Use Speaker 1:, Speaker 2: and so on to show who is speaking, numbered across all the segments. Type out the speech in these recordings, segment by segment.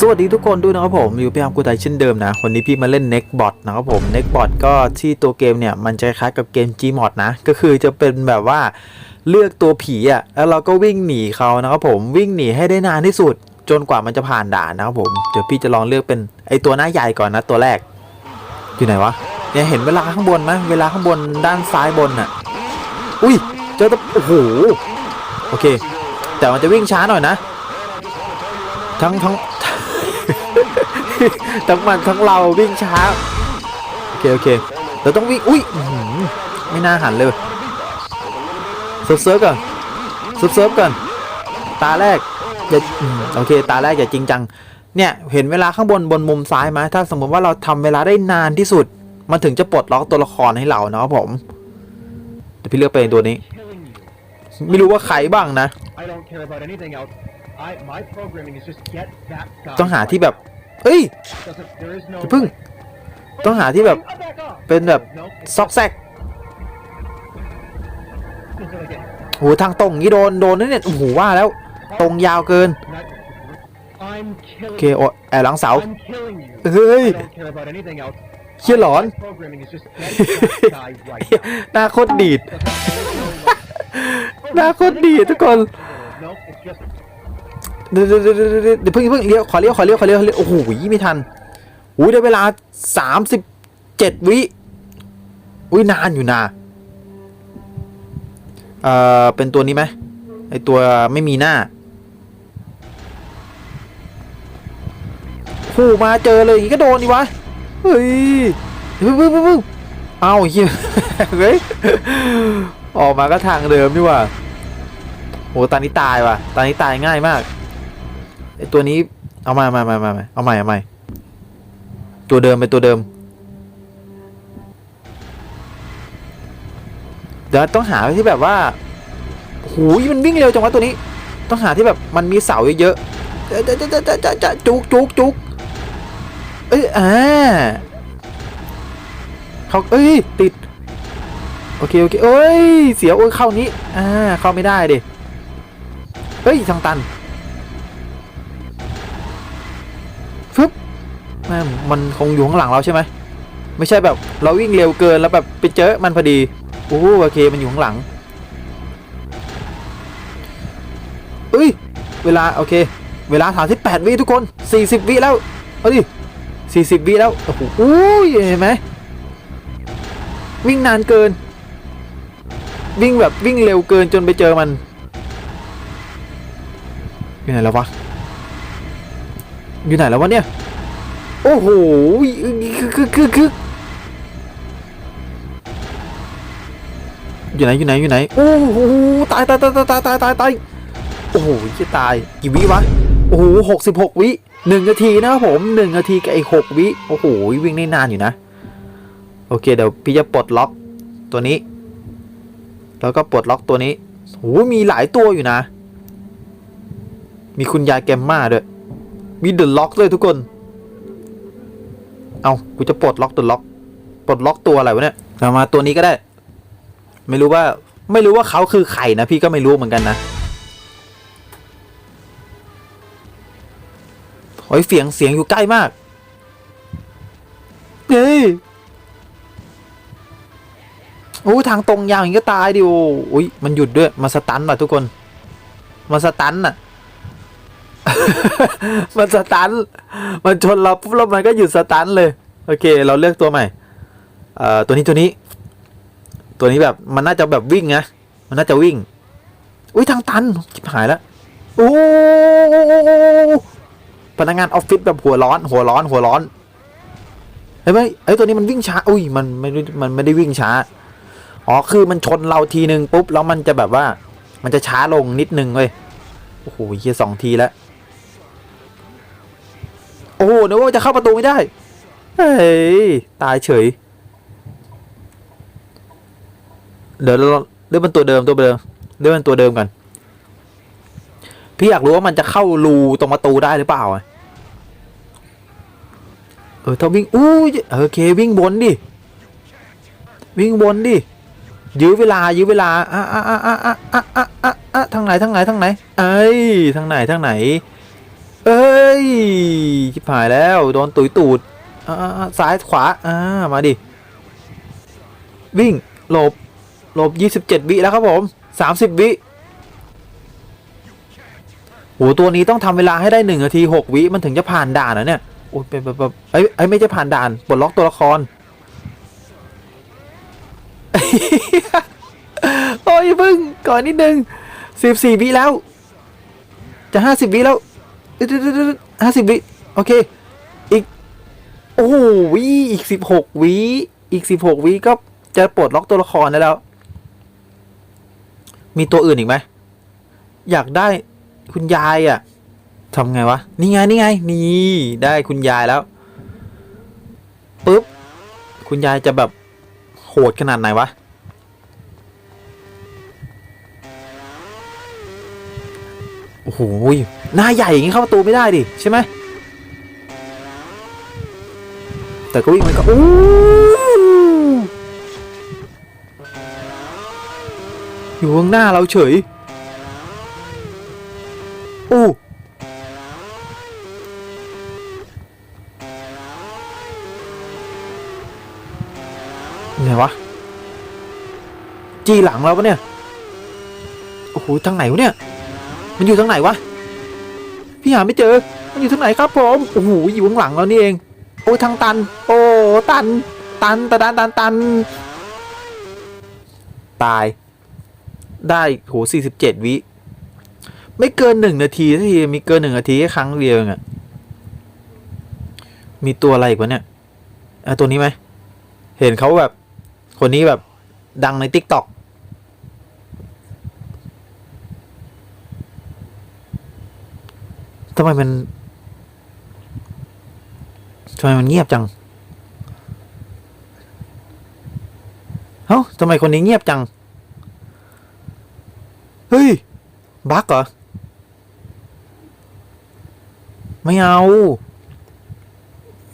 Speaker 1: สวัสดีทุกคนด้วยนะครับผมอยู่พี่อาร์มกูไทยเช่นเดิมนะวันนี้พี่มาเล่น Neckbot นะครับผม Neckbot ก็ที่ตัวเกมเนี่ย มันจะคล้ายกับเกม Gmod นะ ก็คือจะเป็นแบบว่าเลือกตัวผีอะ่ะแล้วเราก็วิ่งหนีเขานะครับผมวิ่งหนีให้ได้นานที่สุด จนกว่ามันจะผ่านด่านนะครับผมเดี๋ยวพี่จะลองเลือกเป็นไอตัวหน้าใหญ่ก่อนนะตัวแรก อยู่ไหนวะเนี่ยเห็นเวลาข้างบนไหมเวลาข้างบนด้านซ้ายบนอะอุ้ยเจอตัวโอ้โหโอเค แต่มันจะวิ่งช้าหน่อยนะ ทั้งทั้ง ทั้งมันทั้งเราวิ่งช้า โอเค โอเค เราต้องวิ่ง อุ้ยอื้อหือไม่น่าหันเลยเซิร์ฟเซิร์ฟก่อนเซิร์ฟเซิร์ฟก่อน ตาแรกอย่าอืมโอเค ตาแรกอย่าจริงจัง เนี่ย เห็นเวลาข้างบนบนมุมซ้ายไหมถ้าสมมติว่าเราทำเวลาได้นานที่สุด มันถึงจะปลดล็อกตัวละครให้เรานะครับผมเดี๋ยวพี่เลือกเป็นตัวนี้
Speaker 2: killing you.
Speaker 1: ไม่รู้ว่าใครบ้างนะ
Speaker 2: I don't care about anything else. I my programming is just get that guy.
Speaker 1: ต้องหาที่แบบ เอ้ยอย่พึ่ง ต้องหาที่แบบเป็นแบบซอกแซกโหทางตรงนี้โดนโดนนั่นเนี่ยโอ้โหว่าแล้ว ตรงยาวเกินโอเคโอ้แอบหลังเสาเฮ้ยเชี่ยหลอนหน้าโคตรดีดหน้าโคตรดีดทุกคน เดี๋ยวเดี๋ยวเดี๋ยวเพิ่งเพิ่งเลี้ยวขอเลี้ยวขอเลี้ยวขอเลี้ยวโอ้โหไม่ทันอุ้ยได้เวลาสามสิบเจ็ดวิอุ้ยนานอยู่นะเอ่อเป็นตัวนี้ไหมไอตัวไม่มีหน้าโูมาเจอเลยอีกก็โดนดิวะเฮ้ยเพิ่งเพิ่งเพิ่งเพิ่งเอาเฮียเฮ้ยออกมาก็ทางเดิมนี่ว่ะโหตอนนี้ตายว่ะตอนนี้ตายง่ายมาก ไอตัวนี้เอามามามามามาเอาใหม่เอาใหม่ตัวเดิมเป็นตัวเดิมเดี๋ยวต้องหาที่แบบว่าหูยมันวิ่งเร็วจังวะตัวนี้ ต้องหาที่แบบมันมีเสาเยอะๆจะจะจะจะจะจะจุกจุกจุกเอ้ยอ่าเขาเอ้ยติดโอเคโอเคเอ้ยเสียโอ้ยเข้านี้อ่าเข้าไม่ได้ดิเอ้ยทางตัน แม่มันคงอยู่ข้างหลังเราใช่ไหมไม่ใช่แบบเราวิ่งเร็วเกินแล้วแบบไปเจอมันพอดีโอ้โอเคมันอยู่ข้างหลังเอ้ยเวลาโอเค เวลาถามที่แปดวิทุกคน40วิแล้วเอาดิ40วิแล้วโอ้โหอุ้ยเห็นไหมวิ่งนานเกิน วิ่งแบบวิ่งเร็วเกินจนไปเจอมันอยู่ไหนแล้ววะอยู่ไหนแล้ววะเนี่ย โอ้โหคือคือคือออยู่ไหนอยู่ไหนอยู่ไหนโอ้โหตายตายตายตายตายตายตายโอ้โหจะตายกี่วิวะโอ้โหหกสิบหกวิหนึ่งนาทีนะครับผมหนึ่งนาทีกับไอ้หกวิโอ้โหวิ่งได้นานอยู่นะ โอเคเดี๋ยวพี่จะปลดล็อกตัวนี้ แล้วก็ปลดล็อกตัวนี้โอ้โหมีหลายตัวอยู่นะ มีคุณยายแกมมาด้วยมีเดอะล็อกด้วยทุกคน เอากูจะปลดล็อกเดอะล็อก ปลดล็อกตัวอะไรวะเนี่ยเอามาตัวนี้ก็ได้ ไม่รู้ว่าไม่รู้ว่าเขาคือใครนะพี่ก็ไม่รู้เหมือนกันนะโอ้ยเสียงเสียงอยู่ใกล้มากเฮ้ยโอ้ทางตรงยาวอย่างนี้ก็ตายดิโอ้ยมันหยุดด้วยมาสตันว่ะทุกคน มาสตันน่ะ มันสตัน มันชนเราปุ๊บแล้วมันก็หยุดสตันเลย โอเค เราเลือกตัวใหม่ เอ่อ ตัวนี้ตัวนี้ ตัวนี้แบบมันน่าจะแบบวิ่งนะ มันน่าจะวิ่ง อุ้ยทางตันชิบหายแล้วโอ้พนักงานออฟฟิศแบบหัวร้อน หัวร้อน หัวร้อนเห็นไหมไอ้ตัวนี้มันวิ่งช้า อุ้ย มันไม่ได้มันไม่ได้วิ่งช้า อ๋อ คือมันชนเราทีนึงปุ๊บ แล้วมันจะแบบว่า มันจะช้าลงนิดนึงเว้ย โอ้โหเฮียสองทีแล้ว โอ้โหนึกว่าจะเข้าประตูไม่ได้ เฮ้ย ตายเฉย เดี๋ยวเราเลือกเป็นตัวเดิมตัวเดิมเลือกเป็นตัวเดิมกันพี่อยากรู้ว่ามันจะเข้ารูตรงประตูได้หรือเปล่า เออถ้าวิ่งอู้โอเควิ่งบนดิ วิ่งบนดิ ยื้อเวลา ยื้อเวลาอะอะอะอะอะอะอะทางไหนทางไหนทางไหน เอ้ยทางไหนทางไหน เอ้ยชิบหายแล้ว โดนตุยตูดซ้ายขวาอ่ามาดิ วิ่งหลบหลบ 27 วิแล้วครับผม 30 วิโหตัวนี้ต้องทำเวลาให้ได้1นาที 6 วิ มันถึงจะผ่านด่านนะเนี่ยโอ้ยเป็นแบบไอ้ยเอ้ยไม่ใช่ผ่านด่านปลดล็อกตัวละครโอ้ยเพิ่งก่อนนิดนึง 14 วิแล้ว จะ 50 วิแล้ว ห้าสิบวิโอเค อีก โอ้โหวิอีก16วิอีก16วิก็จะปลดล็อกตัวละครได้แล้ว มีตัวอื่นอีกไหม อยากได้คุณยายอะ่ะทำไงวะ นี่ไง นี่ไง นี่ได้คุณยายแล้วปุ๊บ คุณยายจะแบบโหดขนาดไหนวะ โอ้โห หน้าใหญ่อย่างนี้เข้าประตูไม่ได้ดิใช่ไหมแต่ก็วิ่งมันก็โอ้อยู่ข้างหน้าเราเฉยโอ้ไงวะ จีหลังเราปะเนี่ย โอ้โห ทางไหนวะเนี่ย มันอยู่ทางไหนวะ พี่หาไม่เจอ มันอยู่ทางไหนครับผมโอ้โหอยู่ข้างหลังเรานี่เอง โอ้ยทางตัน โอ้ตัน ตันตันตันตันตันตาย ได้โหสี่สิบเจ็ดวิ ไม่เกินหนึ่งนาทีสักทีมีเกินหนึ่งนาทีแค่ครั้งเดียวเองอะมีตัวอะไรอีกวะเนี่ยอะตัวนี้ไหม เห็นเขาแบบ คนนี้แบบดังในติ๊กต็อก ทำไมมันทำไมมันเงียบจัง เฮ้าทำไมคนนี้เงียบจัง เฮ้ย บั๊กเหรอ ไม่เอา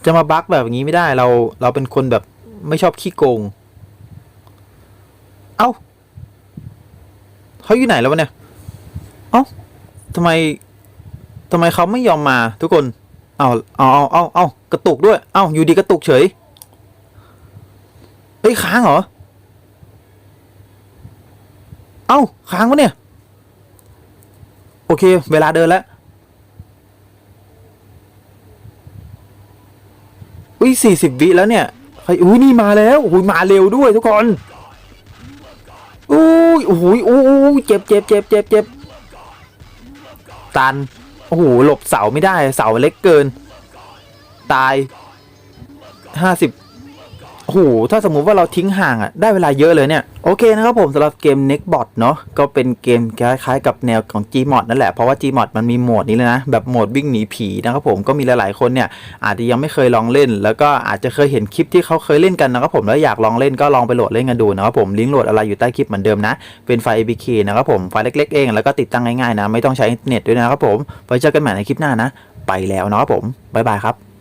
Speaker 1: จะมาบั๊กแบบนี้ไม่ได้ เรา เราเป็นคนแบบไม่ชอบขี้โกง เอ้าเขาอยู่ไหนแล้ววะเนี่ย เอ้าทำไม ทำไมเขาไม่ยอมมาทุกคน เอาเอาเอาเอาเอากระตุกด้วย เอาอยู่ดีกระตุกเฉยเฮ้ยค้างเหรอ เอาค้างวะเนี่ย โอเค เวลาเดินแล้วอุ้ยสี่สิบวิแล้วเนี่ยใครอุ้ยนี่มาแล้วอุ้ยมาเร็วด้วยทุกคนอุ้ยโอ้ยโอ้ยเจ็บเจ็บเจ็บเจ็บเจ็บตัน อ้โหหลบเสาไม่ได้เสาเล็กเกิน ตายห้าสิบ โอ้โหถ้าสมมุติว่าเราทิ้งห่างอะได้เวลาเยอะเลยเนี่ย โอเคนะครับผมสำหรับเกม Neckbot เนาะก็เป็นเกมคล้ายๆกับแนวของ Gmod นั่นแหละ เพราะว่า Gmod มันมีโหมดนี้เลยนะ แบบโหมดวิ่งหนีผีนะครับผมก็มีหลายๆคนเนี่ย อาจจะยังไม่เคยลองเล่น แล้วก็อาจจะเคยเห็นคลิปที่เขาเคยเล่นกันนะครับผมแล้วอยากลองเล่นก็ลองไปโหลดเล่นกันดูนะครับผมลิงก์โหลดอะไรอยู่ใต้คลิปเหมือนเดิมนะเป็นไฟล์ APK นะครับผมไฟล์เล็กๆเองแล้วก็ติดตั้งง่ายๆนะไม่ต้องใช้อินเทอร์เน็ตด้วยนะครับผมไว้เจอกันใหม่ในคลิปหน้านะ ไปแล้วนะครับผมบ๊ายบายครับ